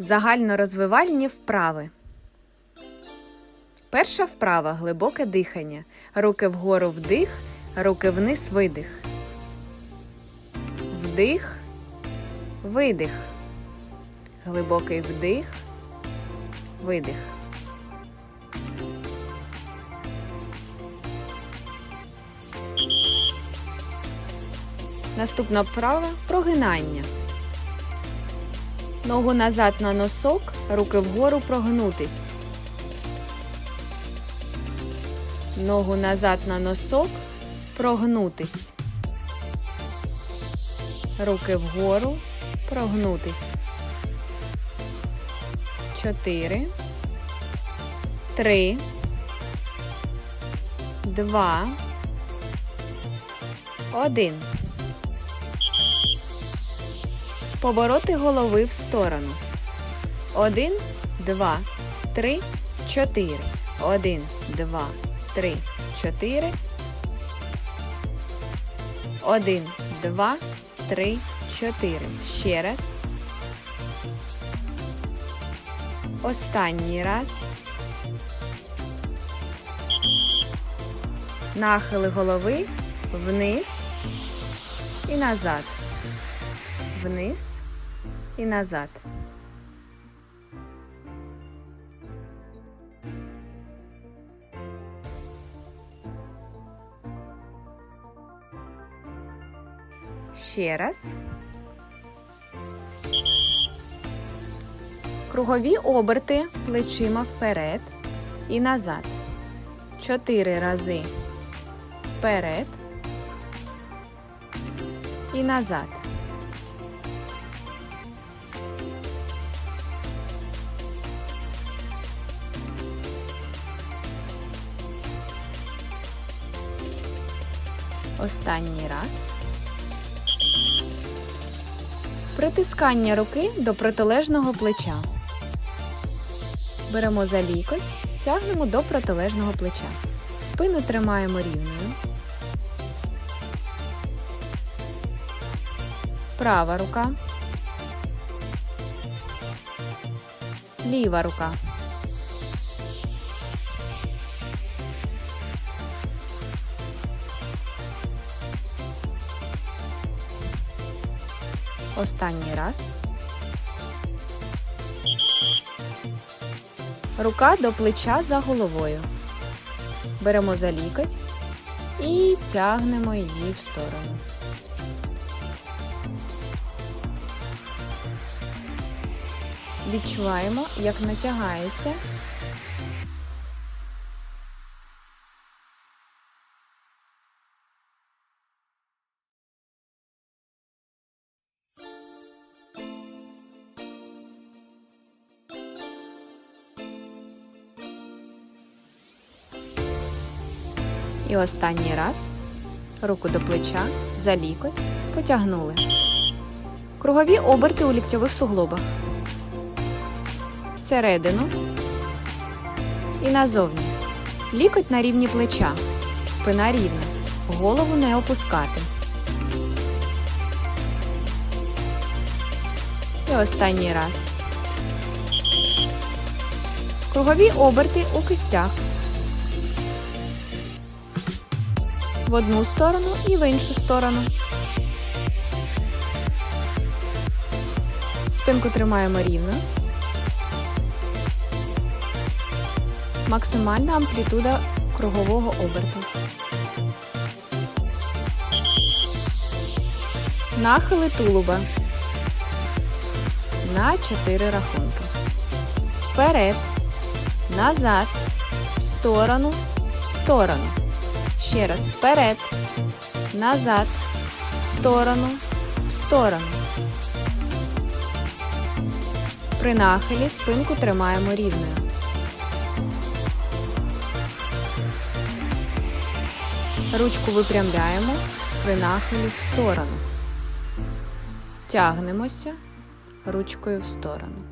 Загальнорозвивальні вправи. Перша вправа глибоке дихання. Руки вгору вдих, руки вниз видих. Вдих, видих. Глибокий вдих, видих. Наступна вправа прогинання. Ногу назад на носок, руки вгору прогнутись. Ногу назад на носок, прогнутись. Руки вгору, прогнутись. Чотири. Три. Два. Один. Повороти голови в сторону. Один, два, три, чотири. Один, два, три, чотири. Один, два, три, чотири. Ще раз. Останній раз. Нахили голови вниз і назад. Вниз і назад. Ще раз. Кругові оберти плечима вперед і назад. Чотири рази вперед і назад. Останній раз. Притискання руки до протилежного плеча. Беремо за лікоть, тягнемо до протилежного плеча. Спину тримаємо рівною. Права рука. Ліва рука. Останній раз. Рука до плеча за головою. Беремо за лікоть і тягнемо її в сторону. Відчуваємо, як натягається. І останній раз. Руку до плеча, за лікоть, потягнули. Кругові оберти у ліктьових суглобах. Всередину і назовні. Лікоть на рівні плеча. Спина рівна. Голову не опускати. І останній раз. Кругові оберти у кистях. В одну сторону і в іншу сторону. Спинку тримаємо рівно. Максимальна амплітуда кругового оберту. Нахили тулуба на 4 рахунки. Вперед, назад, в сторону, в сторону. Ще раз вперед, назад, в сторону, в сторону. При нахилі спинку тримаємо рівною. Ручку випрямляємо при нахилі в сторону. Тягнемося ручкою в сторону.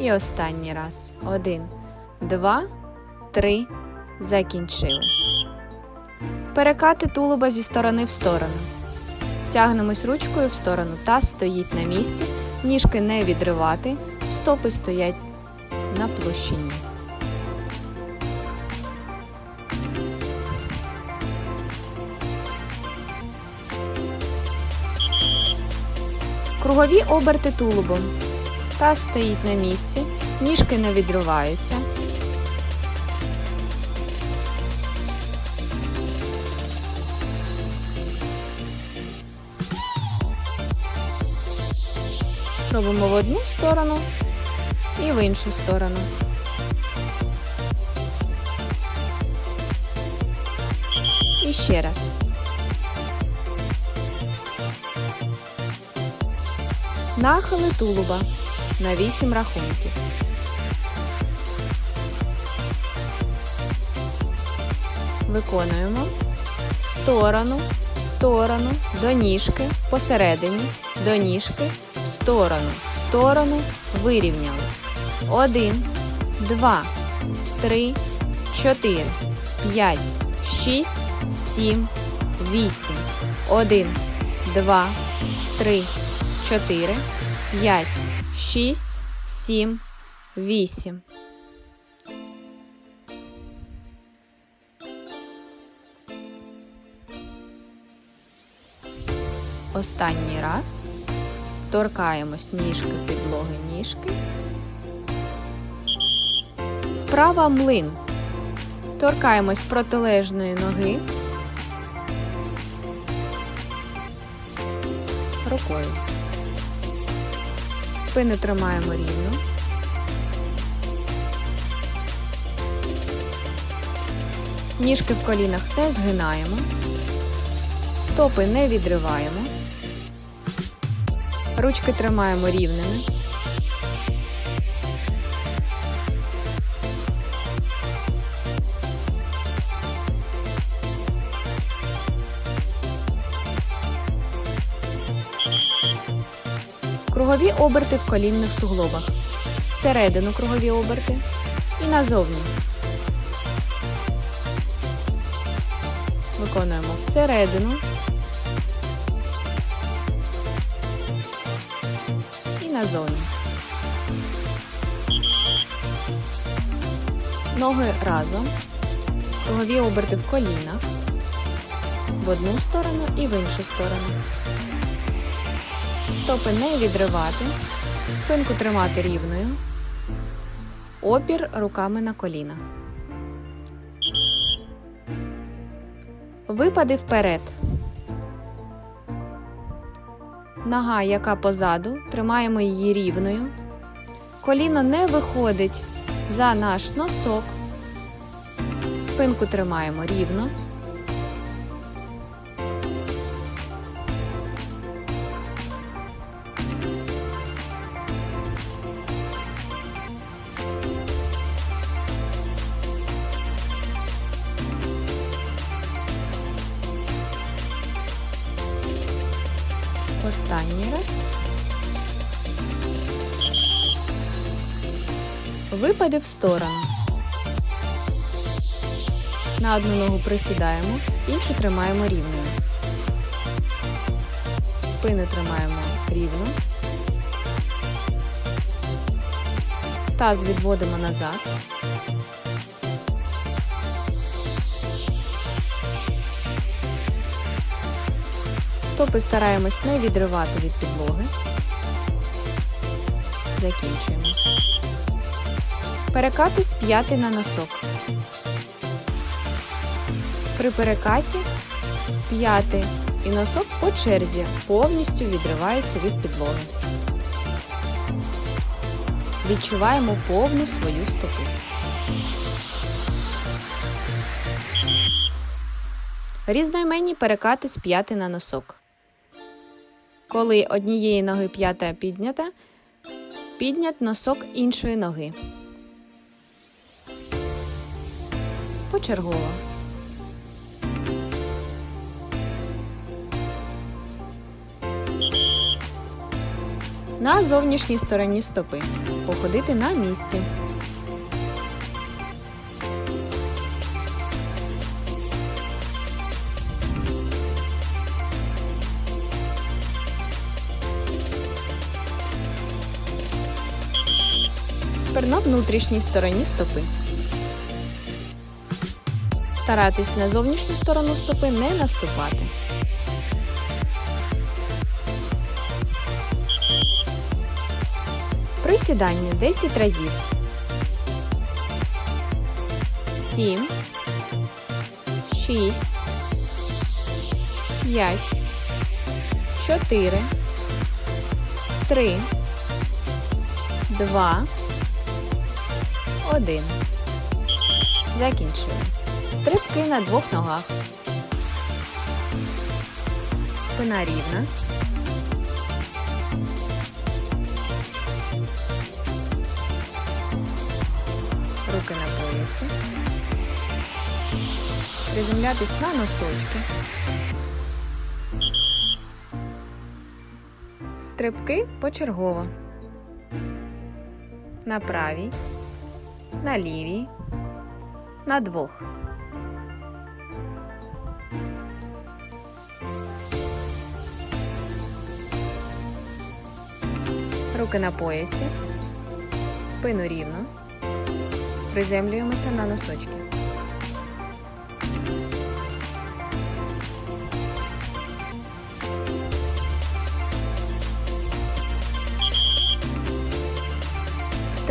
І останній раз. Один, два, три. Закінчили. Перекати тулуба зі сторони в сторону. Тягнемось ручкою в сторону. Таз стоїть на місці, ніжки не відривати, стопи стоять на площині. Кругові оберти тулубом. Таз стоїть на місці, ніжки не відриваються. Робимо в одну сторону і в іншу сторону. І ще раз. Нахили тулуба на 8 рахунків. Виконуємо в сторону, в сторону, до ніжки, посередині, до ніжки, в сторону, в сторону, вирівнялись. Один, два, три, чотири, п'ять, шість, сім, вісім. Один, два, три, чотири, п'ять, шість, сім, вісім. Останній раз торкаємось ніжки підлоги ніжки. Вправа млин. Торкаємось протилежної ноги. Рукою. Спину тримаємо рівно. Ніжки в колінах не згинаємо. Стопи не відриваємо. Ручки тримаємо рівними. Кругові оберти в колінних суглобах. Всередину кругові оберти і назовні. Виконуємо всередину і назовні. Ноги разом. Кругові оберти в колінах. В одну сторону і в іншу сторону. Стопи не відривати. Спинку тримати рівною. Опір руками на коліна. Випади вперед. Нога, яка позаду, тримаємо її рівною. Коліно не виходить за наш носок. Спинку тримаємо рівно. Останній раз. Випади в сторону. На одну ногу присідаємо, іншу тримаємо рівною. Спину тримаємо рівно. Таз відводимо назад. Стопи стараємось не відривати від підлоги. Закінчуємо. Перекати з п'яти на носок. При перекаті п'яти і носок по черзі повністю відриваються від підлоги. Відчуваємо повну свою стопу. Різноіменні перекати з п'яти на носок. Коли однієї ноги п'ята піднята, піднят носок іншої ноги. Почергово. На зовнішній стороні стопи. Походити на місці. Внутрішній стороні стопи. Старатись на зовнішню сторону стопи не наступати. Присідання 10 разів. 7 6 5 4 3 2 1 Закінчуємо. Стрибки на двох ногах. Спина рівна. Руки на поясі. Приземлятись на носочки. Стрибки почергово. На правій, на лівій, на двох. Руки на поясі, спину рівно. Приземлюємося на носочки.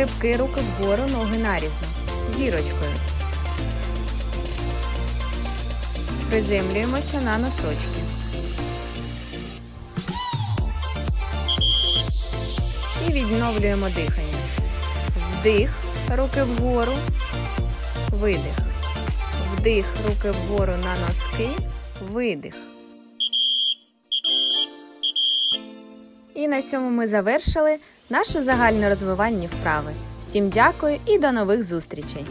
Стрибки руки вгору, ноги нарізно. Зірочкою. Приземлюємося на носочки. І відновлюємо дихання. Вдих, руки вгору, видих. Вдих, руки вгору на носки, видих. І на цьому ми завершили наші загальнорозвивальні вправи. Всім дякую і до нових зустрічей!